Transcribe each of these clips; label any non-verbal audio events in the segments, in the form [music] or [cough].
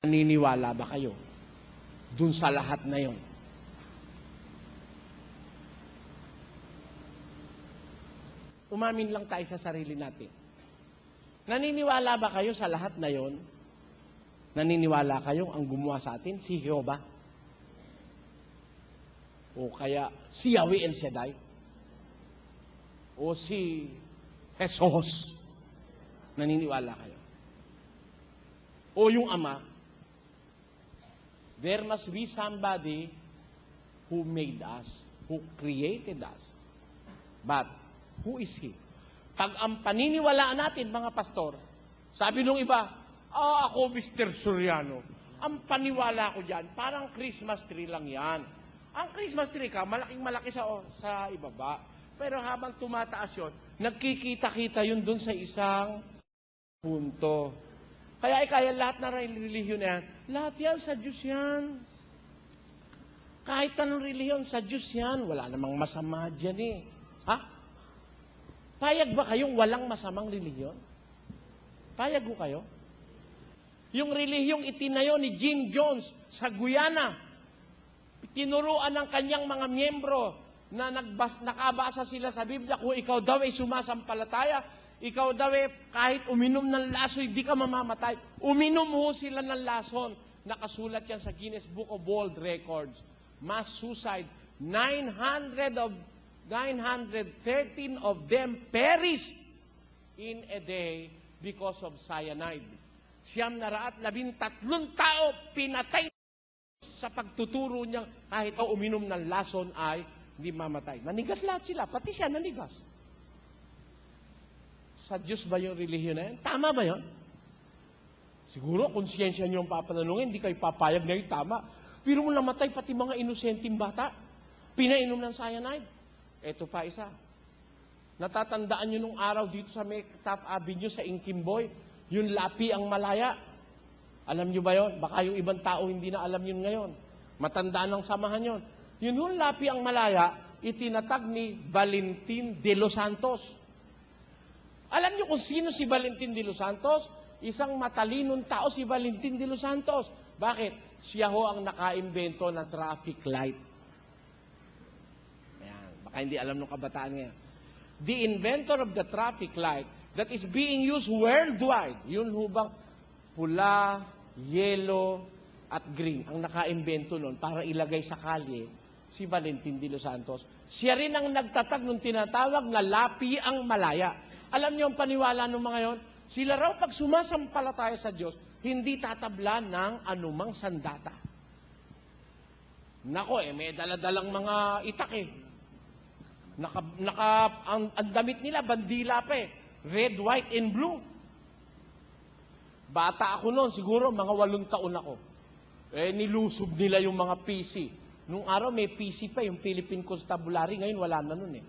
Naniniwala ba kayo dun sa lahat na yon? Umamin lang tayo sa sarili natin. Naniniwala ba kayo sa lahat na yon? Naniniwala kayo ang gumawa sa atin? Si Jehovah? O kaya si Yahweh El Shaddai? O si Jesus? Naniniwala kayo? O yung Ama? There must be somebody who made us, who created us. But, who is He? Pag ang paniniwalaan natin, mga pastor, sabi nung iba, ah, ako, Mr. Soriano, ang paniwala ko dyan, parang Christmas tree lang yan. Ang Christmas tree ka, malaking malaki sa, sa ibaba. Pero habang tumataas yun, nagkikita-kita yun dun sa isang punto. Kaya ay kaya lahat na relihiyon na yan, lahat yan sa Diyos yan. Kahit anong relihiyon, sa Diyos yan. Wala namang masama dyan eh. Ha? Payag ba kayong walang masamang relihiyon? Payag ko kayo? Yung relihiyong itinayo ni Jim Jones sa Guyana, tinuruan ng kanyang mga miyembro na nagbas, nakabasa sila sa Biblia kung ikaw daw ay sumasampalataya, ikaw daw eh, kahit uminom ng laso, hindi ka mamamatay. Uminom ho sila ng lason. Nakasulat yan sa Guinness Book of World Records. Mass suicide. 900 of 913 of them perished in a day because of cyanide. Siyam na raat, labintatlong tao pinatay sa pagtuturo niya kahit o uminom ng lason ay hindi mamatay. Nanigas lahat sila, pati siya nanigas. Sa Diyos ba yung relihiyon na yan? Tama ba yun? Siguro, konsyensya niyo ang papanalungin, hindi kayo papayag na yung tama. Pero mo namatay pati mga inosenteng bata. Pinainom ng cyanide. Ito pa isa. Natatandaan niyo nung araw dito sa Top Avenue sa Inkimboy, yung lapi ang malaya. Alam niyo ba yon? Baka yung ibang tao hindi na alam yun ngayon. Matanda ng samahan yon. Yun yung lapi ang malaya, itinatag ni Valentin de los Santos. Alam niyo kung sino si Valentin de los Santos? Isang matalinong tao si Valentin de los Santos. Bakit? Siya ho ang nakaimbento ng traffic light. Ayan. Baka hindi alam ng kabataan ngayon. The inventor of the traffic light that is being used worldwide, yun ho bang pula, yellow, at green ang nakaimbento nun para ilagay sa kalye si Valentin de los Santos. Siya rin ang nagtatag ng tinatawag na lapi ang malaya. Alam niyo ang paniwala ng mga yon? Sila raw pag sumasampalataya sa Diyos, hindi tatabla ng anumang sandata. Nako eh, may daladalang mga itak eh. Naka, naka, ang, ang damit nila, bandila pa eh. Red, white, and blue. Bata ako noon, siguro mga walong taon ako. Eh, nilusob nila yung mga PC. Nung araw may PC pa, yung Philippine Constabulary, ngayon wala na nun eh.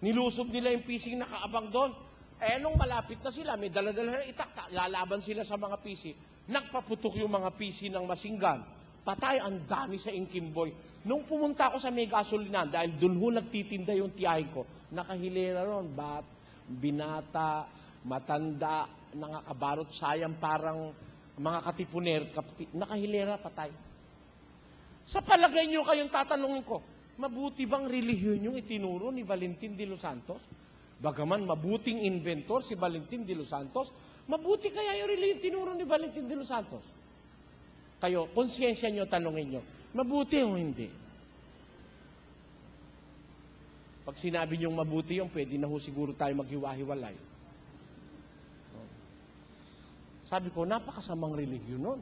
Nilusob nila yung PC nakaabang doon. Eh, nung malapit na sila, may daladala na itak, lalaban sila sa mga PC. Nagpaputok yung mga PC ng masinggan. Patay, ang dami sa Inkimboy. Nung pumunta ako sa may gasolinan, dahil doon ho nagtitinda yung tiyahin ko, nakahilera ron, bat, binata, matanda, nangakabarot, sayang parang mga katipuner, kapti, nakahilera, patay. Sa palagay nyo kayong tatanungin ko, mabuti bang relihiyon yung itinuro ni Valentin de los Santos? Bagaman mabuting inventor si Valentin de los Santos, mabuti kaya yung relihiyon tinuro ni Valentin de los Santos? Kayo, konsyensya nyo, tanungin nyo, mabuti o hindi? Pag sinabi nyo mabuti yung, pwede na ho siguro tayo maghiwa-hiwalay. Sabi ko, napakasamang relihiyon nun.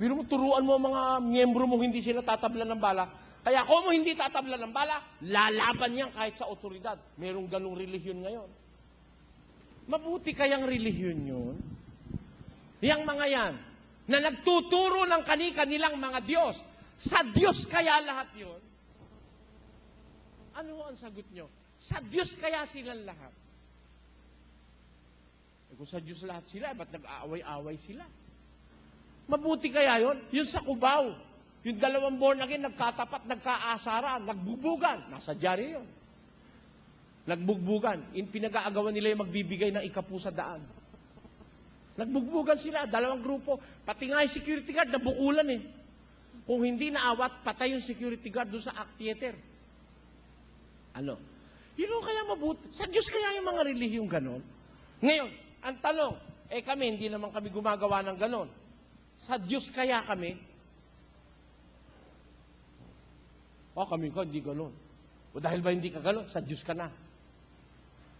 Pero mo, turuan mo mga miyembro mo hindi sila tatabla ng bala. Kaya kung mo hindi tatabla ng bala, lalaban yan kahit sa otoridad. Merong ganong relihiyon ngayon. Mabuti kayang relihiyon yun. Yang mga yan, na nagtuturo ng kani-kanilang mga Diyos. Sa Diyos kaya lahat yun? Ano ang sagot nyo? Sa Diyos kaya silang lahat? Eh, kung sa Diyos lahat sila, ba't nag-aaway-aaway sila? Mabuti kaya yon? Yun sa Cubao. Yung dalawang born again, nagkatapat, nagkaasara, nagbubugan. Nasa dyari yun. Nagbugbugan. In pinag-aagawan nila yung magbibigay ng ikapu sa daan. Nagbugbugan sila, dalawang grupo. Pati nga yung security guard, nabukulan eh. Kung hindi naawat, patay yung security guard doon sa act theater. Ano? Yun kaya mabuti. Sa Diyos kaya yung mga relihiyong ganon? Ngayon, ang tanong, eh kami, hindi naman kami gumagawa ng ganon. Sa Diyos kaya kami? O kami ko, hindi ganon. O dahil ba hindi ka ganon, sa Diyos ka na.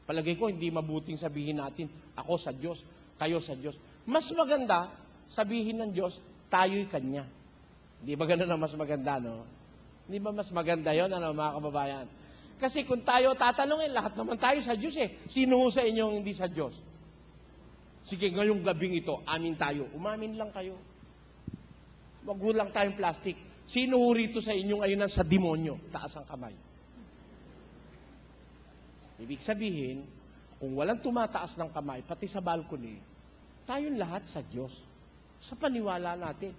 Palagay ko, hindi mabuting sabihin natin, ako sa Diyos, kayo sa Diyos. Mas maganda, sabihin ng Diyos, tayo'y Kanya. Di ba ganun ang mas maganda, no? Di ba mas maganda yon ano, mga kababayan? Kasi kung tayo tatanungin, lahat naman tayo sa Diyos eh. Sino sa inyo hindi sa Diyos? Sige, ngayong gabing ito, amin tayo. Umamin lang kayo. Wag lang tayong plastic. Sino rito sa inyo ngayon ang sa demonyo? Taas ang kamay. Ibig sabihin, kung walang tumataas ng kamay, pati sa balcony, tayong lahat sa Diyos. Sa paniwala natin.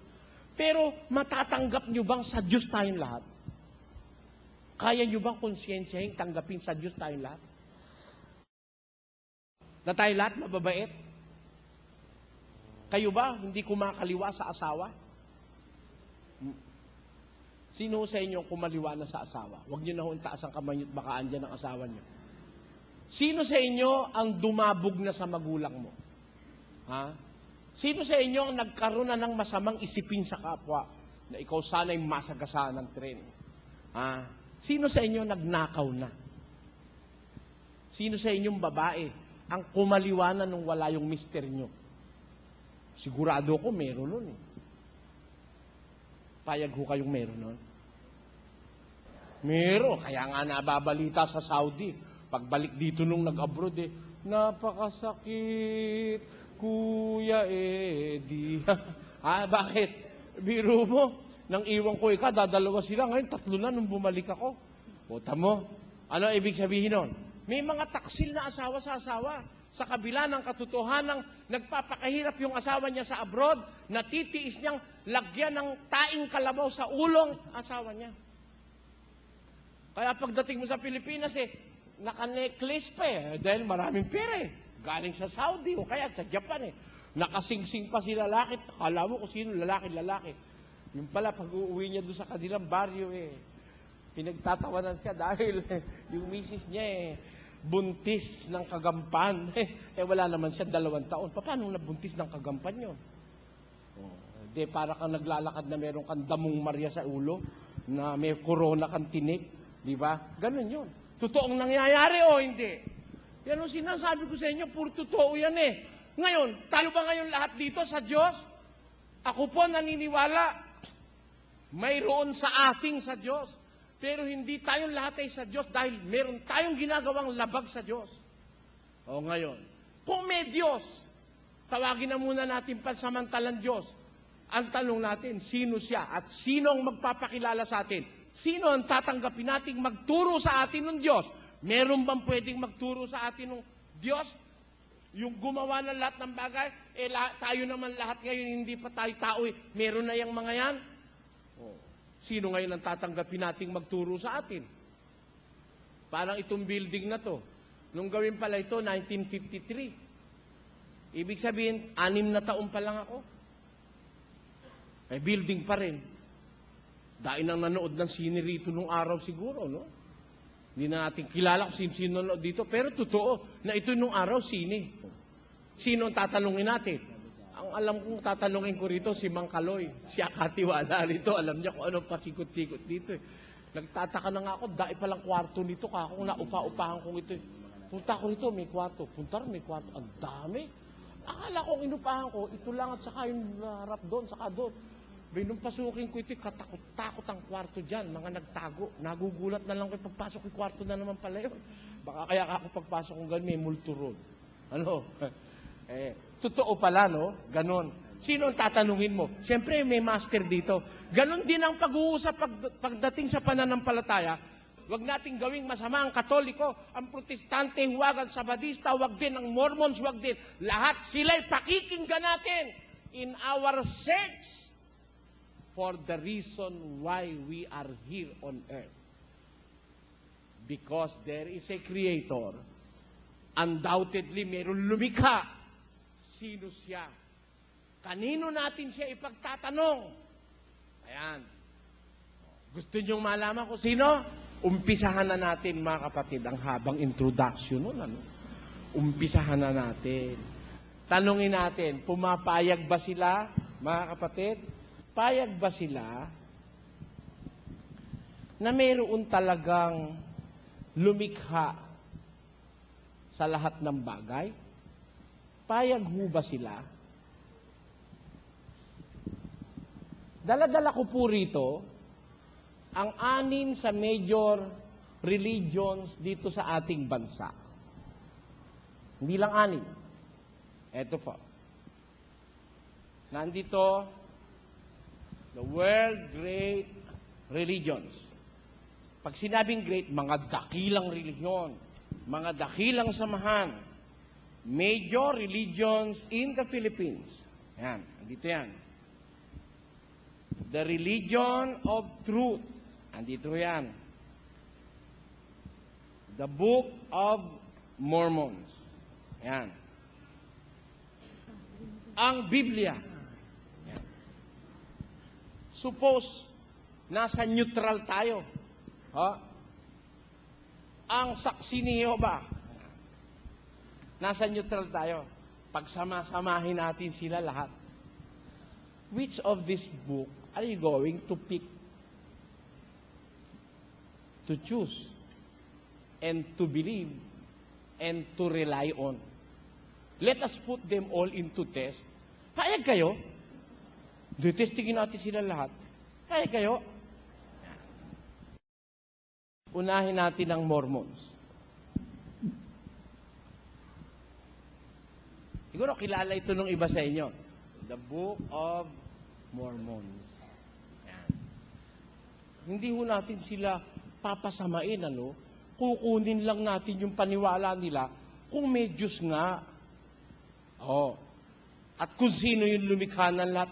Pero matatanggap nyo bang sa Diyos tayong lahat? Kaya nyo bang konsyensyahin tanggapin sa Diyos tayong lahat? Na tayo lahat mababait? Kayo ba hindi kumakaliwa sa asawa? Sino sa inyo kumaliwa na sa asawa? Huwag nyo na hong taas ang kamay nyo at baka andyan ang asawa nyo. Sino sa inyo ang dumabog na sa magulang mo? Ha? Sino sa inyo ang nagkaroon na ng masamang isipin sa kapwa na ikaw sana'y masagasaan ng tren? Ha? Sino sa inyo nagnakaw na? Sino sa inyong babae ang kumaliwanan nung wala yung mister nyo? Sigurado ko meron nun eh. Payag ho kayong meron nun? Meron. Kaya nga nababalita sa Saudi. Pagbalik dito nung nag-abroad eh, napakasakit, Kuya Eddie. [laughs] ah, bakit? Biro mo, nang iwan ko ika, dadalawa sila. Ngayon, tatlo na nung bumalik ako. O, tamo. Ano ibig sabihin nun? May mga taksil na asawa sa asawa. Sa kabila ng katotohanang nagpapakahirap yung asawa niya sa abroad, natitiis niyang lagyan ng taing kalabaw sa ulong asawa niya. Kaya pagdating mo sa Pilipinas eh, naka-necklace pa eh, dahil maraming pera eh. Galing sa Saudi o kaya sa Japan eh. Nakasingsing pa si lalaki, akala mo kung sino lalaki-lalaki. Yung pala, pag uuwi niya doon sa kanilang baryo eh, pinagtatawanan siya [laughs] dahil yung misis niya eh, buntis ng kagampan. [laughs] eh, wala naman siya dalawang taon. Pa, Paano nabuntis ng kagampan yun? Oh, de, para kang naglalakad na meron kang damong Maria sa ulo, na may corona kang tinik, di ba? Ganun yun. Totoong nangyayari o hindi? Yan ang sinasabi ko sa inyo, puro totoo yan eh. Ngayon, talo ba ngayon lahat dito sa Diyos? Ako po naniniwala, mayroon sa ating sa Diyos. Pero hindi tayong lahat ay sa Diyos dahil meron tayong ginagawang labag sa Diyos. O ngayon, kung may Diyos, tawagin na muna natin pansamantalang Diyos. Ang tanong natin, sino siya at sino ang magpapakilala sa atin? Sino ang tatanggapin nating magturo sa atin ng Diyos? Meron bang pwedeng magturo sa atin ng Diyos? Yung gumawa ng lahat ng bagay, eh tayo naman lahat ngayon, hindi pa tayo tao eh. Meron na yung mga yan. Sino ngayon ang tatanggapin nating magturo sa atin? Parang itong building na to. Nung gawin pala ito, 1953. Ibig sabihin, anim na taon pa lang ako. May building pa rin. Dahil nang nanood ng sine rito nung araw siguro, no? Hindi na natin kilala kung sino-sino nanood dito. Pero totoo na ito nung araw, sine. Sino ang tatanungin natin? Ang alam kong tatanungin ko rito, si Mang Kaloy. Siya katiwala rito. Alam niya kung anong pasikot-sikot dito. Eh. Nagtataka na nga ako, dahil palang kwarto nito, kako na upa-upahan kong ito. eh. Punta ko rito, may kwarto. Punta rin, may kwarto. Ang dami. Akala ko inupahan ko, ito lang at saka yung harap doon, saka doon. Bay, nung pasukin ko ito, katakot-takot ang kwarto dyan, mga nagtago. Nagugulat na lang ko, pagpasok ko, kwarto na naman pala yun. Baka kaya ako pagpasok ko ganun, may multo ron. Ano? [laughs] eh, totoo pala, no? Ganon. Sino ang tatanungin mo? Siyempre, may master dito. Ganon din ang pag-uusap pag, pagdating sa pananampalataya. Huwag nating gawing masama ang katoliko, ang protestante, huwag ang sabadista, huwag din ang mormons, huwag din. Lahat sila'y pakikinggan natin in our search for the reason why we are here on earth. Because there is a creator, undoubtedly mayroon lumikha sino siya. Kanino natin siya ipagtatanong? Ayan. Gusto niyong malaman kung sino? Umpisahan na natin, mga kapatid, ang habang introduction nun. Ano? Umpisahan na natin. Tanungin natin, pumapayag ba sila, mga kapatid? Payag ba sila na mayroon talagang lumikha sa lahat ng bagay? Payag ho ba sila? Dala-dala ko po rito ang anin sa major religions dito sa ating bansa. Hindi lang anin. Ito po. Nandito, the world great religions. Pag sinabing great, mga dakilang religion, mga dakilang samahan, major religions in the Philippines. Yan, andito yan. The religion of truth. Andito yan. The Book of Mormons. Yan. Ang Biblia. Yan. Suppose, nasa neutral tayo. Ha? Ang saksi ni Jehovah. Nasa neutral tayo. Pagsama-samahin natin sila lahat. Which of this book are you going to pick? To choose and to believe and to rely on. Let us put them all into test. Kaya kayo? Detestingin natin sila lahat. Kaya kayo? Unahin natin ang Mormons. Siguro kilala ito nung iba sa inyo. The Book of Mormons. Yan. Hindi ho natin sila papasamain, ano? Kukunin lang natin yung paniwala nila kung may Diyos nga. Oh. At kung sino yung lumikha ng lahat